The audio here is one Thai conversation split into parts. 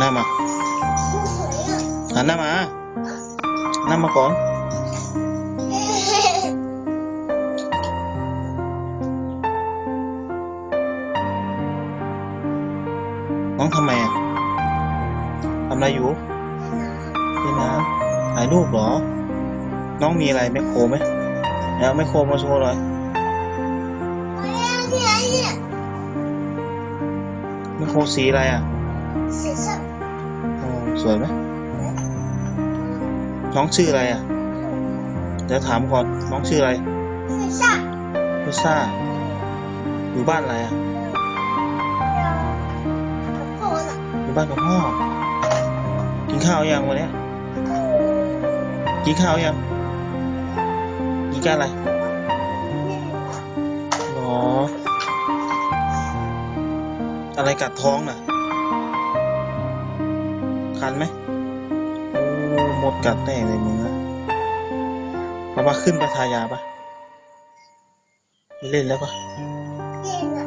หน้ามาหันหน้ามาหน้ามาก่อนน้องทำไมอะทำอะไรอยู่เล่นน้ำถ่ายรูปเหรอ น้องมีอะไรแมคโครไหมเอาแมคโครมาโชว์หน่อยไงเนี่ยแมคโครสีอะไรอะสีส้ม สวยไหมน้องชื่ออะไรอะเดี๋ยวถามก่อนน้องชื่ออะไรสีส้มพิซซ่าอยู่บ้านอะไรอะโคนอะอยู่บ้านกับพ่อกินข้าวยังวันเนี้ยกินข้าวยังกินกันอะไรหรออะไรกัดท้องน่ะ คันไหมโอ้หมดกัดแน่เลยมึงอะเอามาขึ้นไปทายาปะเล่นแล้วปะเย็นอะ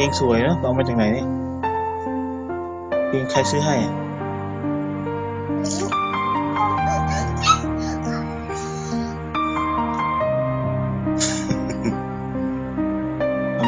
กงสวยเนอะเอามาจากไหนเนี่ยเกงใครซื้อให้อะ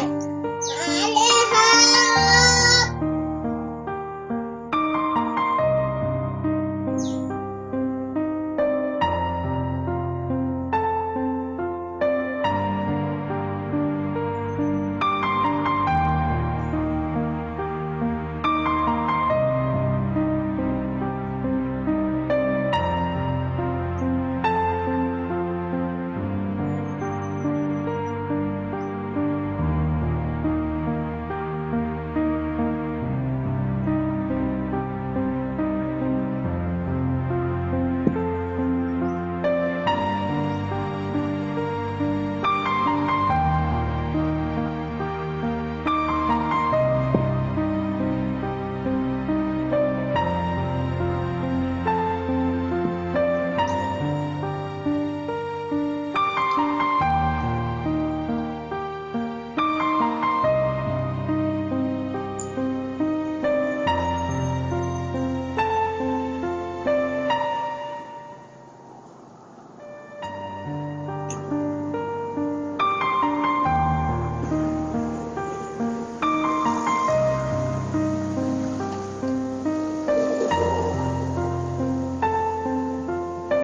はい。